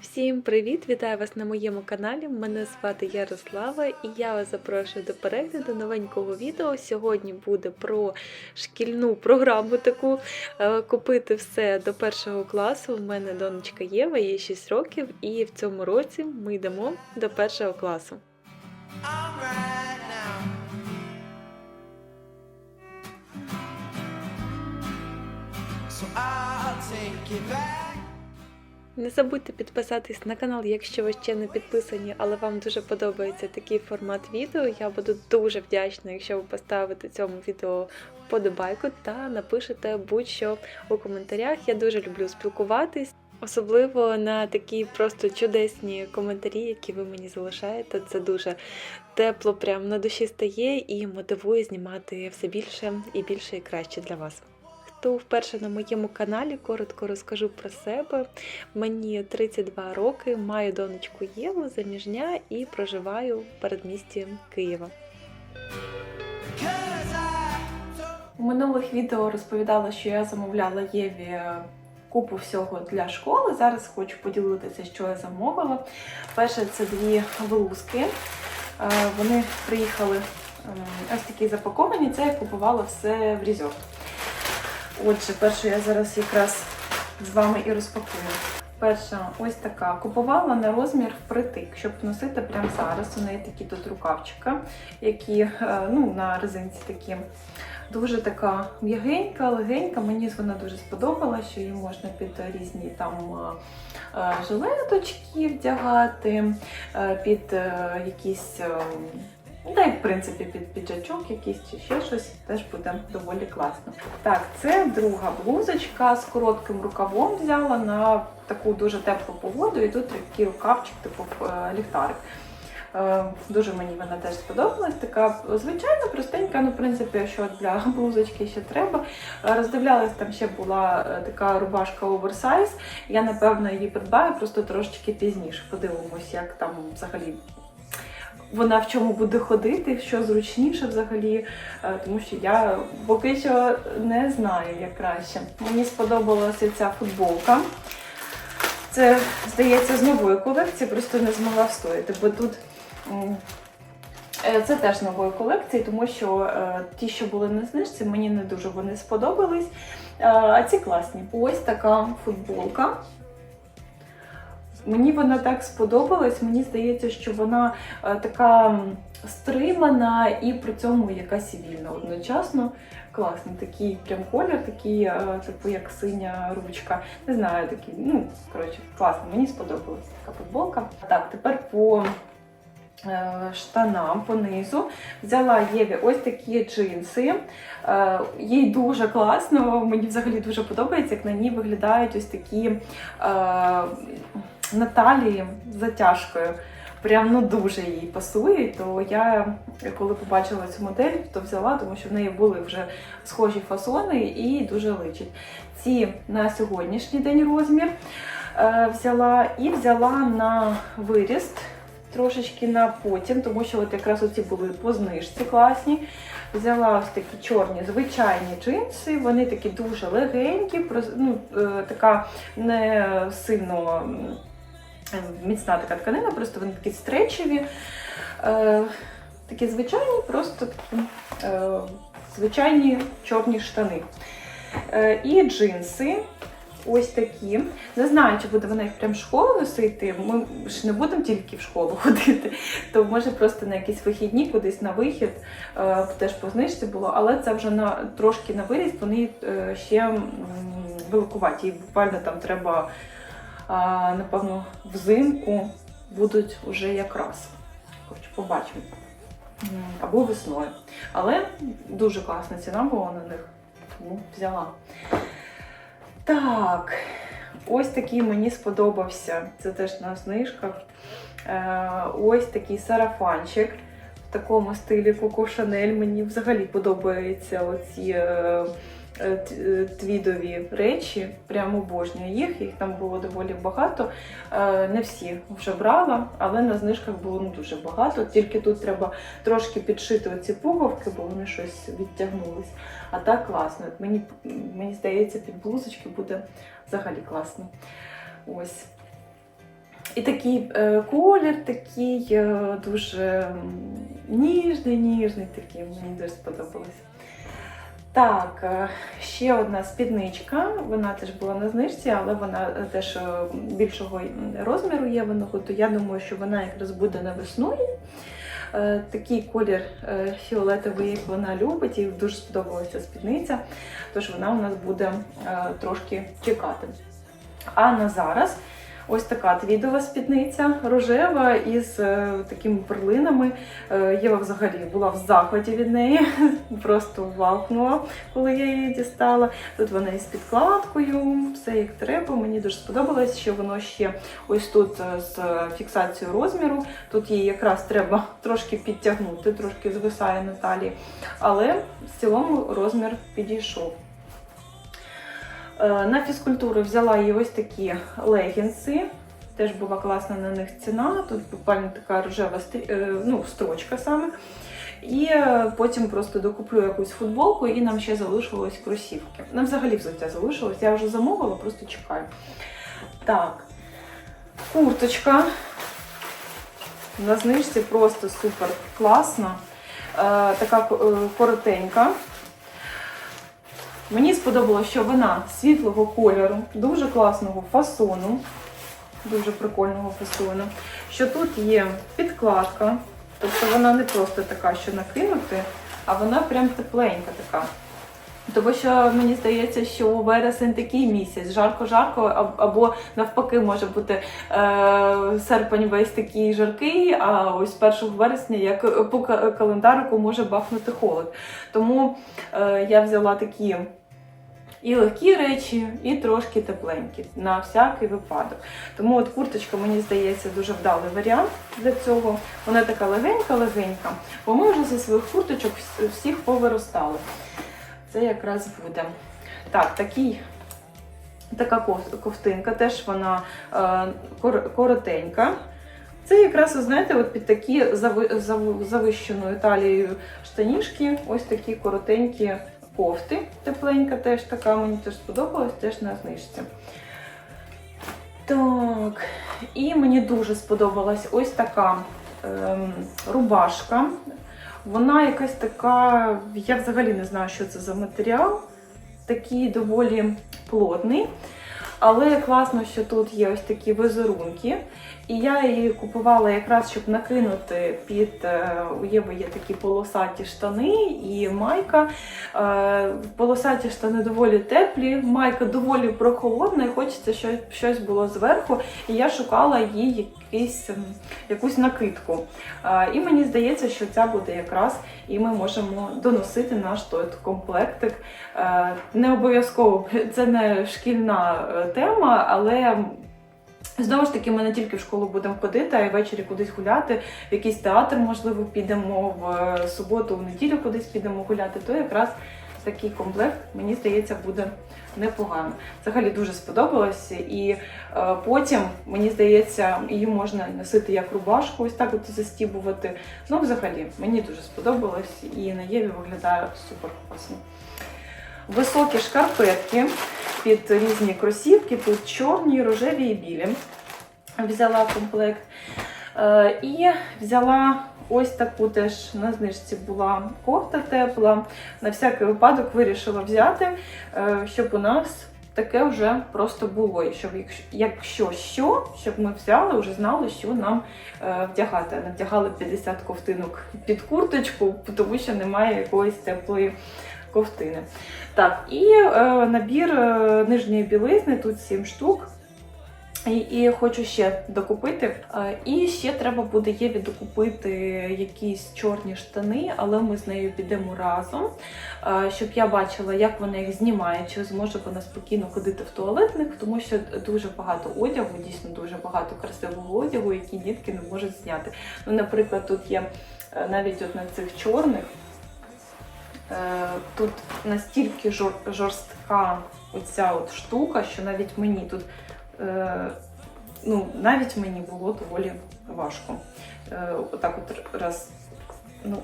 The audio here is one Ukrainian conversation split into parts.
Всім привіт! Вітаю вас на моєму каналі. Мене звати Ярослава і я вас запрошую до перегляду новенького відео. Сьогодні буде про шкільну програму таку е, купити все до першого класу. У мене донечка Єва, їй 6 років, і в цьому році ми йдемо до першого класу. So I'll take it back. Не забудьте підписатись на канал, якщо ви ще не підписані, але вам дуже подобається такий формат відео. Я буду дуже вдячна, якщо ви поставите цьому відео вподобайку та напишете будь-що у коментарях. Я дуже люблю спілкуватись. Особливо на такі просто чудесні коментарі, які ви мені залишаєте. Це дуже тепло, прям на душі стає і мотивує знімати все більше і більше і краще для вас. Хто вперше на моєму каналі, коротко розкажу про себе. Мені 32 роки, маю донечку Єву, заміжня і проживаю в передмісті Києва. У минулих відео розповідала, що я замовляла Єві купу всього для школи. Зараз хочу поділитися, що я замовила. Перше, це дві блузки. Е, Вони приїхали ем, ось такі запаковані. Це я купувала все в Різьор. Отже, першу я зараз якраз з вами і розпакую. Перша ось така. Купувала на розмір впритик, щоб носити прямо зараз. У неї такі тут рукавчика, які е, ну, на резинці такі. Дуже така м'ягенька, легенька. Мені вона дуже сподобалася, що її можна під різні там е, е, жилеточки вдягати, під якісь. Е, Ну, та й в принципі під піджачок якийсь чи ще щось теж буде доволі класно. Так, це друга блузочка з коротким рукавом взяла на таку дуже теплу погоду, і тут такий рукавчик, типу е, ліхтарик. Е, Дуже мені вона теж сподобалась. Така звичайна, простенька, ну, в принципі, що для блузочки ще треба. Е, Роздивлялась, там ще була така рубашка оверсайз. Я, напевно, її придбаю просто трошечки пізніше. Подивимось, як там взагалі. Вона в чому буде ходити, що зручніше взагалі, е, тому що я поки що не знаю, як краще. Мені сподобалася ця футболка. Це, здається, з нової колекції, просто не змогла встояти, бо тут е, це теж нової колекції, тому що е, ті, що були на знижці, мені не дуже вони сподобались. А ці класні. Ось така футболка. Мені вона так сподобалась. Мені здається, що вона е, така стримана і при цьому якась вільна одночасно. Класний такий прям колір, такий, е, типу як синя ручка. Не знаю, такий, ну коротше, класно, мені сподобалась така футболка. Так, тепер по е, штанам понизу. Взяла Єві ось такі джинси. Їй дуже класно, мені взагалі дуже подобається, як на ній виглядають ось такі на талії затяжкою. Прям ну дуже їй пасує. То я, коли побачила цю модель, то взяла, тому що в неї були вже схожі фасони і дуже личить. Ці на сьогоднішній день розмір е, взяла і взяла на виріст трошечки на потім, тому що от якраз оці були по знижці класні. Взяла ось такі чорні звичайні джинси, вони такі дуже легенькі, ну, е, така не сильно міцна така тканина, просто вони такі стречеві. Е, такі звичайні, просто е, звичайні чорні штани. Е, і джинси. Ось такі. Не знаю, чи буде вона їх прям в школу носити. Ми ж не будемо тільки в школу ходити, то може просто на якісь вихідні, кудись на вихід, е, теж по знижці було, але це вже на трошки на виріст, вони е, ще великуваті. І буквально там треба, напевно, взимку будуть вже якраз. Хоч побачимо. Або весною. Але дуже класна ціна була на них, тому взяла. Так, ось такий мені сподобався. Це теж на знижках. Е, ось такий сарафанчик в такому стилі Коко Шанель. Мені взагалі подобаються оці е, твідові речі, прямо обожнюю їх. Їх там було доволі багато. Е, Не всі вже брала, але на знижках було не дуже багато. Тільки тут треба трошки підшити оці пуговки, бо вони щось відтягнулись. А так класно. Мені, мені здається, під блузочки буде взагалі класно. Ось. І такий е, колір такий е, дуже ніжний, ніжний такий, мені дуже сподобалось. Так, е, ще одна спідничка. Вона теж була на знижці, але вона е, теж е, більшого розміру є виного, то я думаю, що вона якраз буде на весну. Е, Такий колір фіолетовий, як вона любить, їй дуже сподобалася спідниця, тож вона у нас буде трошки чекати. А на зараз ось така твідова спідниця рожева із е, такими перлинами. Е, Єва взагалі була в захваті від неї, просто валкнула, коли я її дістала. Тут вона із підкладкою, все як треба. Мені дуже сподобалось, що воно ще ось тут е, з фіксацією розміру. Тут її якраз треба трошки підтягнути, трошки звисає на але в цілому розмір підійшов. Е, На фізкультуру взяла їй ось такі легінси. Теж була класна на них ціна. Тут буквально така рожева е, ну, строчка саме. І е, потім просто докуплю якусь футболку, і нам ще залишилось кросівки. Нам взагалі взуття залишилось. Я вже замовила, просто чекаю. Так, курточка. На знижці просто супер класна. Така ко- коротенька. Мені сподобалося, що вона світлого кольору, дуже класного фасону, дуже прикольного фасону. Що тут є підкладка, тобто вона не просто така, що накинути, а вона прям тепленька така. Тому що мені здається, що вересень такий місяць, жарко-жарко, або навпаки може бути е, серпень весь такий жаркий, а ось 1 вересня, як по ка- календарику, може бахнути холод. Тому е, я взяла такі і легкі речі, і трошки тепленькі на всякий випадок. Тому от курточка, мені здається, дуже вдалий варіант для цього. Вона така легенька-легенька, бо ми вже зі своїх курточок всіх повиростали. Це якраз буде. Так, такий. Така ков- ковтинка, теж вона е, коротенька. Це якраз, знаєте, от під такі зави- зави- завищеною талією штанішки, ось такі коротенькі кофти. Тепленька теж така, мені теж сподобалась, теж на знижці. Так, і мені дуже сподобалась ось така ем, рубашка. Вона якась така, я взагалі не знаю, що це за матеріал. Такий доволі плотний. Але класно, що тут є ось такі візерунки. І я її купувала якраз, щоб накинути під е, у є такі полосаті штани і майка. Е, Полосаті штани доволі теплі, майка доволі прохолодна, і хочеться, щоб щось було зверху. І я шукала їй якийсь, ем, якусь накидку. Е, І мені здається, що ця буде якраз, і ми можемо доносити наш той комплектик. Не обов'язково це не шкільна тема, але. Знову ж таки, ми не тільки в школу будемо ходити, а й ввечері кудись гуляти, в якийсь театр, можливо, підемо в е, суботу, в неділю кудись підемо гуляти, то якраз такий комплект, мені здається, буде непогано. Взагалі дуже сподобалось. І е, потім, мені здається, її можна носити як рубашку, ось так от застібувати. Ну, взагалі, мені дуже сподобалось і на Єві виглядає супер класно. Високі шкарпетки під різні кросівки, тут чорні, рожеві і білі. Взяла комплект. Е, І взяла ось таку теж на знижці була кофта тепла. На всякий випадок вирішила взяти, е, щоб у нас таке вже просто було. І щоб якщо- що, щоб ми взяли, вже знали, що нам е, вдягати. Не вдягали 50 ковтинок під курточку, тому що немає якоїсь теплої ковтини. Так, і е, набір е, нижньої білизни, тут 7 штук. І, і хочу ще докупити. Е, І ще треба буде Єві докупити якісь чорні штани, але ми з нею підемо разом, е, щоб я бачила, як вона їх знімає, чи зможе вона спокійно ходити в туалетних, тому що дуже багато одягу, дійсно дуже багато красивого одягу, який дітки не можуть зняти. Ну, наприклад, тут є навіть от на цих чорних Тут настільки жор- жорстка оця от штука, що навіть мені тут, е, ну, навіть мені було доволі важко. Е, Отак от раз, ну,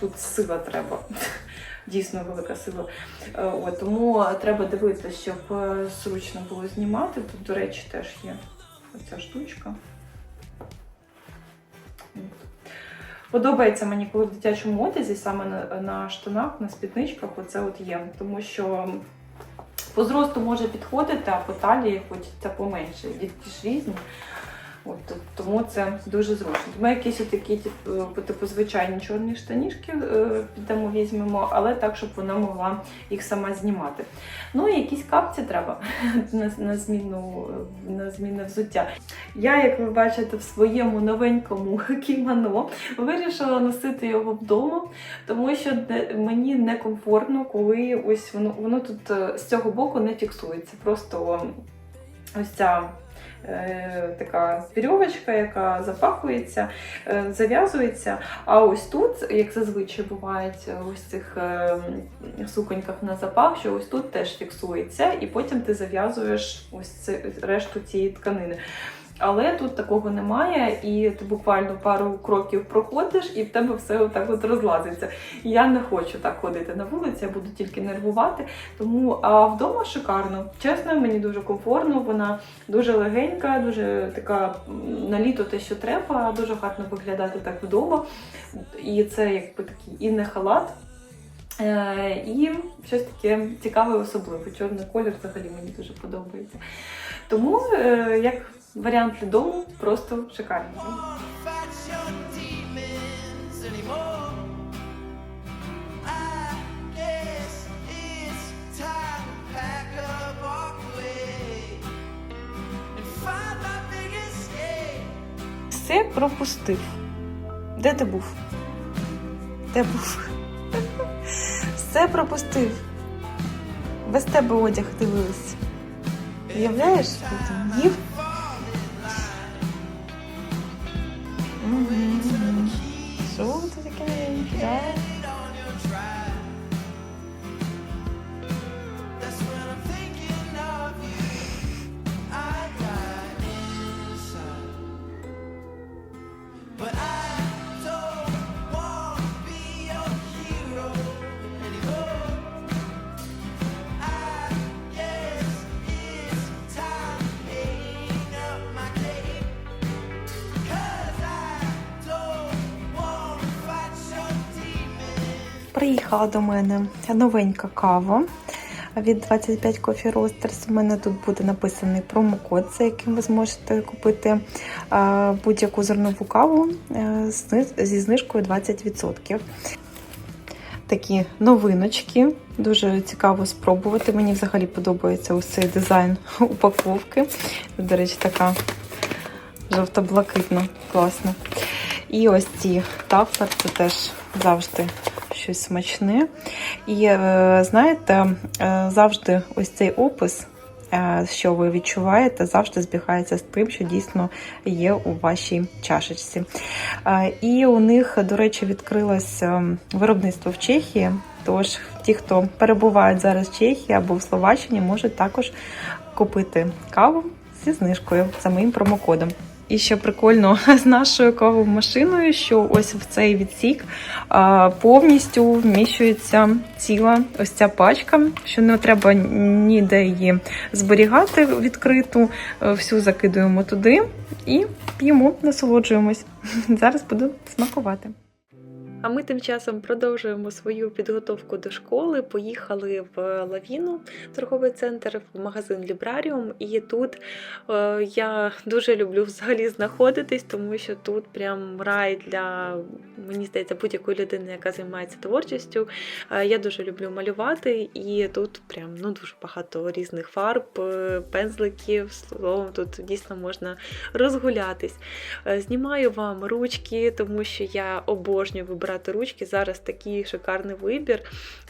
тут сила треба. Дійсно велика сила. Е, От, тому треба дивитися, щоб е, зручно було знімати. Тут, до речі, теж є оця штучка. Подобається мені, коли в дитячому одязі, саме на, на штанах, на спідничках, оце от є. Тому що по зросту може підходити, а по талії хочеться поменше. Дітки ж різні. От, тому це дуже зручно. Ми якісь такі, типу, типу звичайні чорні штанішки е, підемо візьмемо, але так, щоб вона могла їх сама знімати. Ну і якісь капці треба на, на, зміну, е, на змінне взуття. Я, як ви бачите, в своєму новенькому кімоно вирішила носити його вдома, тому що мені некомфортно, коли ось воно, воно тут е, з цього боку не фіксується. Просто ось ця. Е, Така вірьовочка, яка запахується, е, зав'язується. А ось тут, як зазвичай буває ось цих е, суконьках на запах, що ось тут теж фіксується, і потім ти зав'язуєш ось решту цієї тканини. Але тут такого немає, і ти буквально пару кроків проходиш, і в тебе все отак от розлазиться. Я не хочу так ходити на вулиці, я буду тільки нервувати. Тому а вдома шикарно. Чесно, мені дуже комфортно. Вона дуже легенька, дуже така на літо те, що треба, дуже гарно виглядати так вдома. І це якби такий і не халат. Е, і щось таке цікаве, особливе. Чорний колір взагалі мені дуже подобається. Тому е, як варіант дому просто шикарний. Все пропустив. Де ти був? Де був? Все пропустив. Без тебе одяг дивилась. Уявляєш, їв? Мгм. Що ти таке? Да? Приїхала до мене новенька кава від 25 Coffee Roasters. У мене тут буде написаний промокод, за яким ви зможете купити будь-яку зернову каву е, зі знижкою 20%. Такі новиночки. Дуже цікаво спробувати. Мені взагалі подобається ось цей дизайн упаковки. До речі, така жовто-блакитна, класна. І ось ці тафер, це теж завжди щось смачне. І е, знаєте, е, завжди ось цей опис, е, що ви відчуваєте, завжди збігається з тим, що дійсно є у вашій чашечці. І у них, до речі, відкрилось е, виробництво в Чехії. Тож ті, хто перебувають зараз в Чехії або в Словаччині, можуть також купити каву зі знижкою за моїм промокодом. І ще прикольно з нашою кавомашиною, що ось в цей відсік повністю вміщується ціла ось ця пачка, що не треба ніде її зберігати відкриту. Е, Всю закидуємо туди і п'ємо, насолоджуємось. Зараз буду смакувати. А ми тим часом продовжуємо свою підготовку до школи. Поїхали в Лавіну, торговий центр, в магазин Лібраріум. І тут е, я дуже люблю взагалі знаходитись, тому що тут прям рай для мені здається будь-якої людини, яка займається творчістю. Е, я дуже люблю малювати, і тут прям ну дуже багато різних фарб, е, пензликів. Словом, тут дійсно можна розгулятись. Е, Знімаю вам ручки, тому що я обожнюю вибирати обирати ручки. Зараз такий шикарний вибір.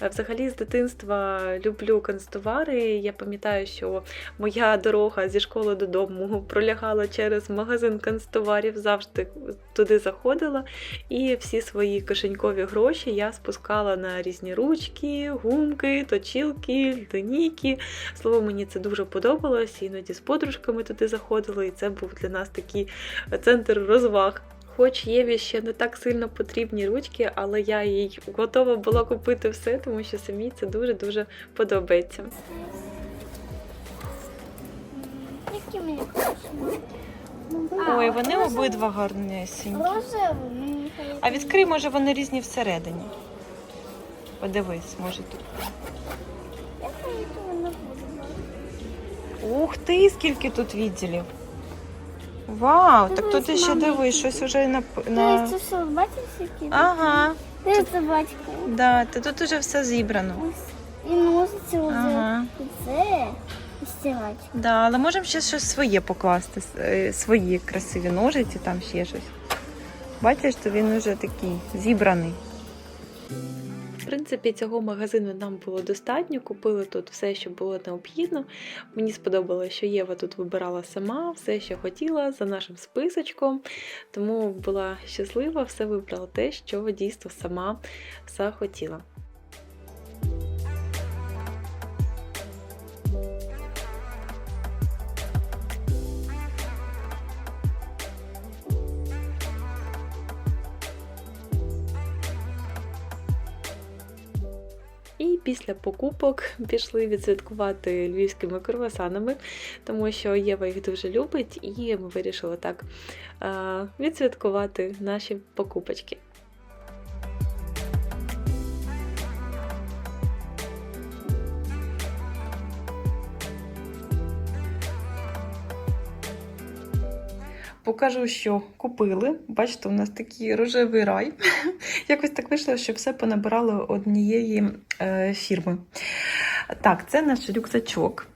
Е, Взагалі, з дитинства люблю канцтовари. Я пам'ятаю, що моя дорога зі школи додому пролягала через магазин канцтоварів, завжди туди заходила. І всі свої кишенькові гроші я спускала на різні ручки, гумки, точілки, лінійки. Слово, мені це дуже подобалось. Іноді з подружками туди заходила, і це був для нас такий центр розваг. Хоч Єві ще не так сильно потрібні ручки, але я їй готова була купити все, тому що самі це дуже-дуже подобається. Які мені класні? Ой, вони обидва гарнесенькі. А відкрий, може, вони різні всередині. Подивись, може тут. Ух ти, скільки тут відділів. Вау, так тут Дивись, ще мама, дивись, щось уже на. Ти на... це що, бачиш які? Ага, Дивіться, батько. да, та тут уже все зібрано. Ось. І носиться вже. Ага. І це. І. Да, але можемо ще щось своє покласти, с- е, свої красиві ножиці, там ще щось. Бачиш, то він уже такий зібраний. В принципі, цього магазину нам було достатньо. Купили тут все, що було необхідно. Мені сподобалося, що Єва тут вибирала сама все, що хотіла за нашим списочком. Тому була щаслива, все вибрала те, що дійсно сама захотіла. І після покупок пішли відсвяткувати львівськими круасанами, тому що Єва їх дуже любить, і ми вирішили так е, відсвяткувати наші покупочки. Покажу, що купили. Бачите, у нас такий рожевий рай. Якось так вийшло, що все понабирали однієї е, фірми. Так, це наш рюкзачок.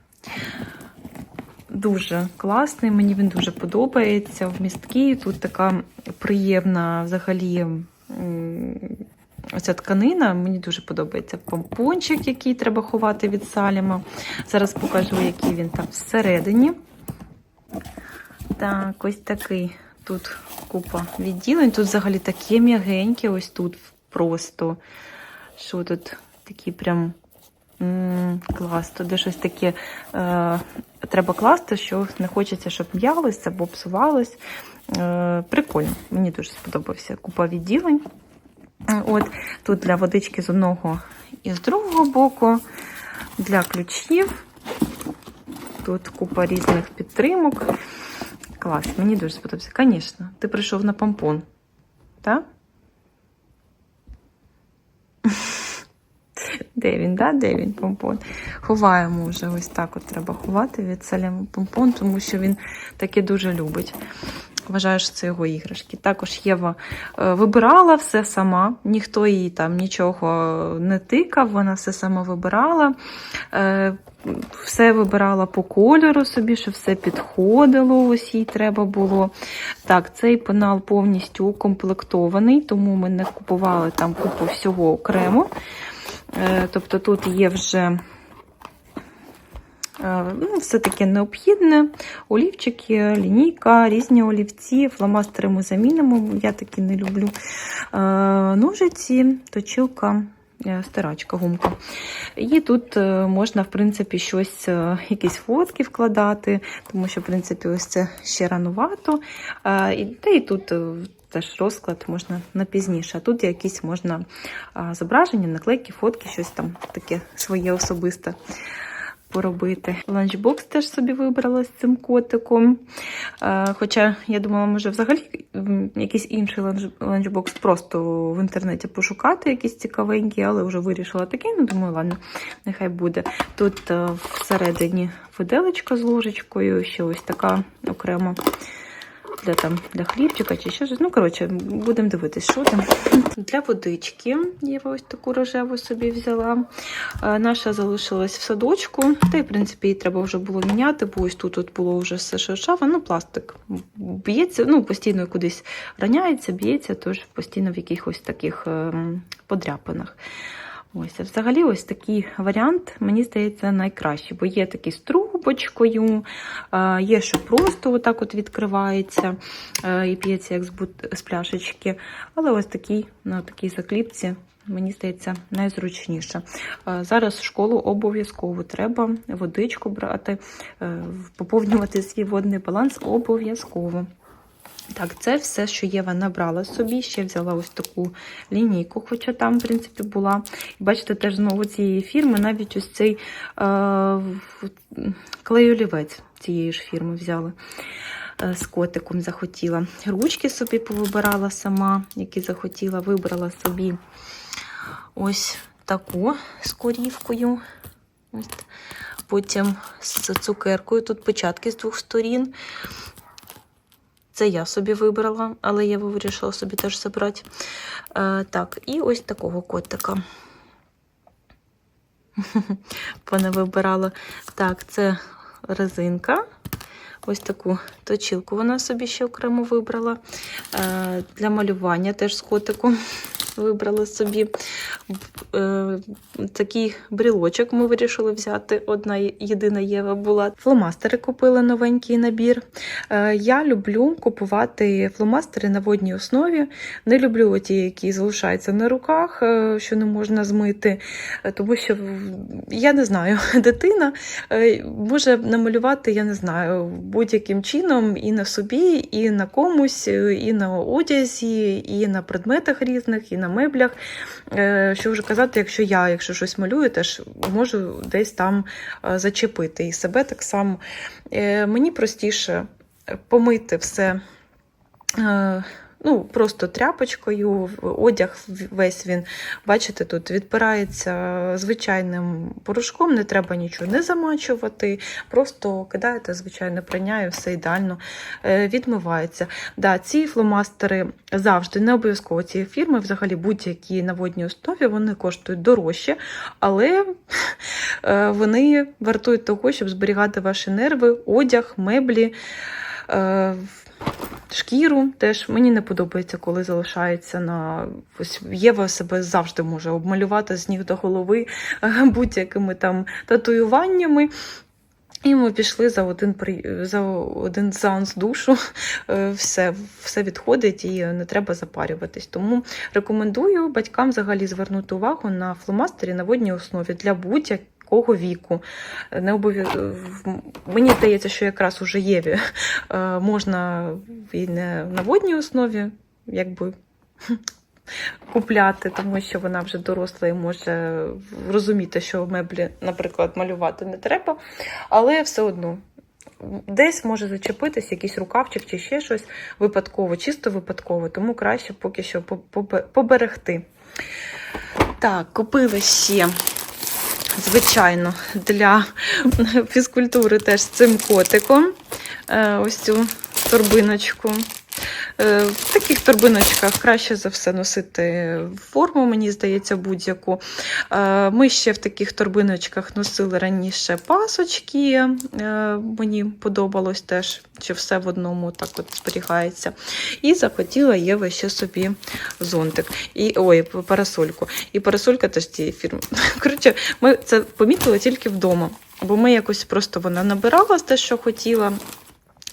Дуже класний, мені він дуже подобається. Вмісткий. Тут така приємна взагалі. Оця тканина мені дуже подобається помпончик, який треба ховати від саліма. Зараз покажу, який він там всередині. Так, ось такий. Тут купа відділень. Тут взагалі таке м'ягеньке, ось тут просто. Що тут такі прям клас. Тут щось таке е, треба класти, що не хочеться, щоб м'ялось або псувалось. Е, прикольно, мені дуже сподобався. Купа відділень. От тут для водички з одного і з другого боку, для ключів. Тут купа різних підтримок. Клас, мені дуже сподобався. Звісно, ти прийшов на помпон. Так? Де він, да? Де він помпон? Ховаємо вже ось так от треба ховати від помпон, тому що він таке дуже любить. Вважаю, що це його іграшки. Також Єва е, вибирала все сама, ніхто їй там нічого не тикав, вона все сама вибирала. Е, Все вибирала по кольору собі, щоб все підходило, ось їй треба було. Так, цей пенал повністю укомплектований, тому ми не купували там купу всього окремо. Е, Тобто тут є вже ну, все таке необхідне. Олівчики, лінійка, різні олівці, фломастери ми замінимо, я такі не люблю. Е, Ножиці, точилка. е, Стирачка, гумка. І тут е, можна, в принципі, щось, е, якісь фотки вкладати, тому що, в принципі, ось це ще ранувато. Е, та і тут е, теж розклад можна на пізніше. А тут якісь можна зображення, наклейки, фотки, щось там таке своє особисте поробити. Ланчбокс теж собі вибрала з цим котиком. Е, Хоча я думала, може взагалі якийсь інший ланч- ланчбокс просто в інтернеті пошукати, якийсь цікавенький, але вже вирішила такий. Ну, думаю, ладно, нехай буде. Тут е, всередині виделечка з ложечкою, ще ось така окрема для там для хлібчика чи щось. Ну, коротше, будемо дивитись, що там. Для водички я ось таку рожеву собі взяла. Е, Наша залишилась в садочку, та й, в принципі, її треба вже було міняти, бо ось тут от було вже все шершаве, ну, пластик б'ється, ну, постійно кудись раняється, б'ється, тож постійно в якихось таких ем, подряпинах. Ось, взагалі, ось такий варіант, мені здається, найкращий, бо є такі з трубочкою, є, що просто отак от відкривається і п'ється як з, пляшечки. Але ось такий на такій закліпці, мені здається, найзручніше. Зараз в школу обов'язково треба водичку брати, е, поповнювати свій водний баланс обов'язково. Так, це все, що Єва набрала собі. Ще взяла ось таку лінійку, хоча там, в принципі, була. Бачите, теж знову цієї фірми, навіть ось цей е, клей-олівець цієї ж фірми взяли. Е, З котиком захотіла. Ручки собі повибирала сама, які захотіла. Вибрала собі ось таку з корівкою. Ось. Потім з цукеркою. Тут печатки з двох сторін. Це я собі вибрала, але я вирішила собі теж забрати. Е, так, і ось такого котика. Вона вибирала. Так, це резинка. Ось таку точилку вона собі ще окремо вибрала. Е, для малювання теж з котиком вибрала собі. Е, такий брілочок ми вирішили взяти. Одна єдина Єва була. Фломастери купили новенький набір. Е, Я люблю купувати фломастери на водній основі. Не люблю ті, які залишаються на руках, що не можна змити, тому що я не знаю, дитина може намалювати, я не знаю, будь-яким чином і на собі, і на комусь, е, і на одязі, і на предметах різних, і на меблях. Е, Що вже казати, якщо я, якщо щось малюю, теж можу десь там е, зачепити і себе так само. Мені простіше помити все. Е, Ну, просто тряпочкою, одяг весь він, бачите, тут відпирається звичайним порошком, не треба нічого не замачувати, просто кидаєте звичайне прання і все ідеально е, відмивається. Да, ці фломастери завжди не обов'язково цієї фірми, взагалі будь-які на водній основі, вони коштують дорожче, але е, вони вартують того, щоб зберігати ваші нерви, одяг, меблі. Шкіру теж мені не подобається, коли залишається на ось Єва себе завжди може обмалювати з ніг до голови е, будь-якими там татуюваннями. І ми пішли за один за один сеанс душу. Е, Все, все відходить і не треба запарюватись. Тому рекомендую батькам взагалі звернути увагу на фломастері на водній основі для будь-якого віку. Не обов'я- Мені здається, що якраз уже Єві е, можна і не на водній основі, якби. Купляти, тому що вона вже доросла і може розуміти, що меблі, наприклад, малювати не треба, але все одно десь може зачепитись якийсь рукавчик чи ще щось випадково, чисто випадково, тому краще поки що поберегти. Так, купила ще, звичайно, для фізкультури теж з цим котиком. е, Ось цю торбиночку. Е, В таких торбиночках краще за все носити форму, мені здається, будь-яку. Е, Ми ще в таких торбиночках носили раніше пасочки. Е, Мені подобалось теж, що все в одному так от зберігається. І захотіла Єва ще собі зонтик. І, ой, парасольку. І парасолька теж цієї фірми. Коротше, ми це помітили тільки вдома. Бо ми якось просто вона набирала те, що хотіла.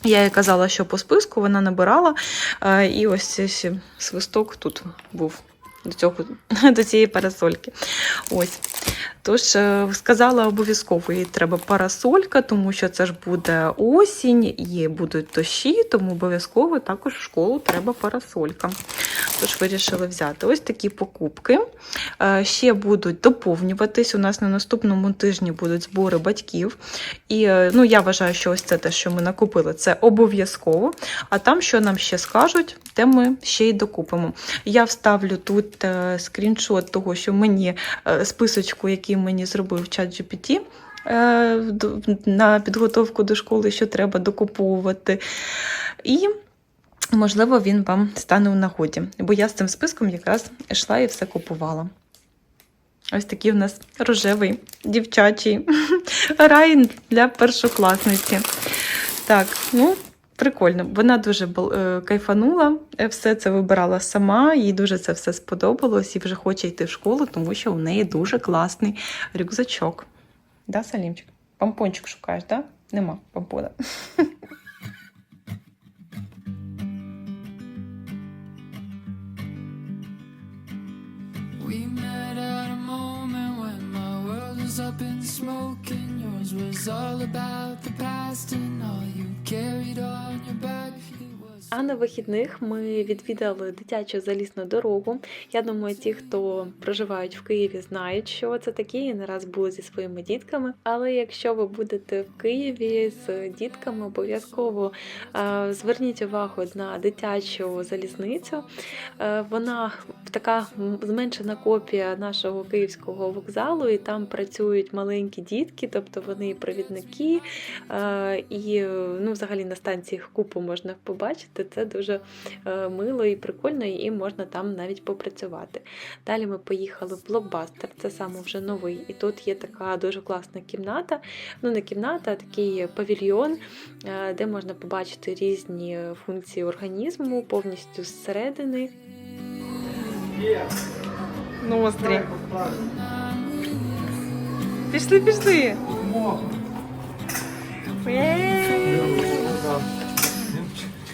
Я їй казала, що по списку вона набирала, е, і ось цей свисток тут був до, цього, до цієї парасольки. Ось. Тож е, сказала обов'язково, їй треба парасолька, тому що це ж буде осінь, і будуть дощі, тому обов'язково також в школу треба парасолька. Тож вирішили взяти ось такі покупки. Е, Ще будуть доповнюватись. У нас на наступному тижні будуть збори батьків. І е, ну, я вважаю, що ось це те, що ми накупили, це обов'язково. А там, що нам ще скажуть, те ми ще й докупимо. Я вставлю тут е, скріншот того, що мені е, списочку, який мені зробив чат GPT. е, На підготовку до школи, що треба докуповувати. І можливо, він вам стане у нагоді. Бо я з цим списком якраз йшла і все купувала. Ось такий у нас рожевий дівчачий рай для першокласниці. Так, ну, прикольно. Вона дуже е, кайфанула, е, все це вибирала сама, їй дуже це все сподобалось і вже хоче йти в школу, тому що у неї дуже класний рюкзачок. Да, Салімчик? Помпончик шукаєш, да? Нема помпона. was up in smoke and yours was all about the past and all you carried on your back. А на вихідних ми відвідали дитячу залізну дорогу. Я думаю, ті, хто проживають в Києві, знають, що це таке, і не раз були зі своїми дітками. Але якщо ви будете в Києві з дітками, обов'язково зверніть увагу на дитячу залізницю. Е, Вона така зменшена копія нашого київського вокзалу, і там працюють маленькі дітки, тобто вони провідники, е, і ну, взагалі на станції купу можна побачити. Це дуже е, мило і прикольно, і можна там навіть попрацювати. Далі ми поїхали в блокбастер, це саме вже новий. І тут є така дуже класна кімната. Ну, не кімната, а такий павільйон, е, де можна побачити різні функції організму повністю зсередини. Ну, острі. Пішли, пішли. Він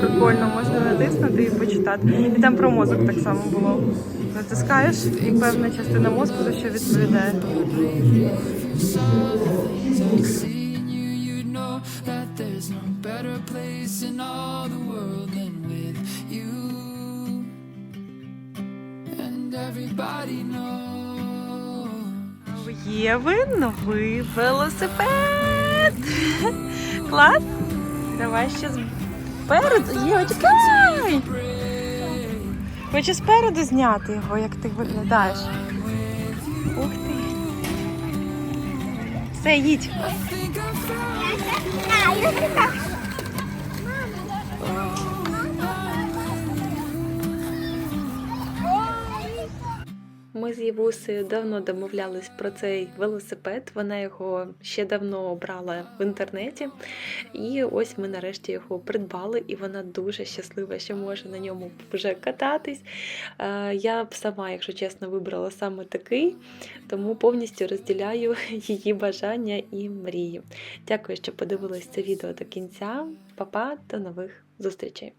Прикольно, можна натиснути і почитати. І там про мозок так само було. Натискаєш і певна частина мозку за що відповідає. У Єви новий велосипед. Клас? Давай ще спереду. Єва, чекай! Хочу спереду зняти його, як ти виглядаєш. Ух ти. Все, їдь. Ми з Євусею давно домовлялись про цей велосипед. Вона його ще давно обрала в інтернеті. І ось ми нарешті його придбали, і вона дуже щаслива, що може на ньому вже кататись. Е, Я б сама, якщо чесно, вибрала саме такий, тому повністю розділяю її бажання і мрії. Дякую, що подивились це відео до кінця. Па-па, до нових зустрічей!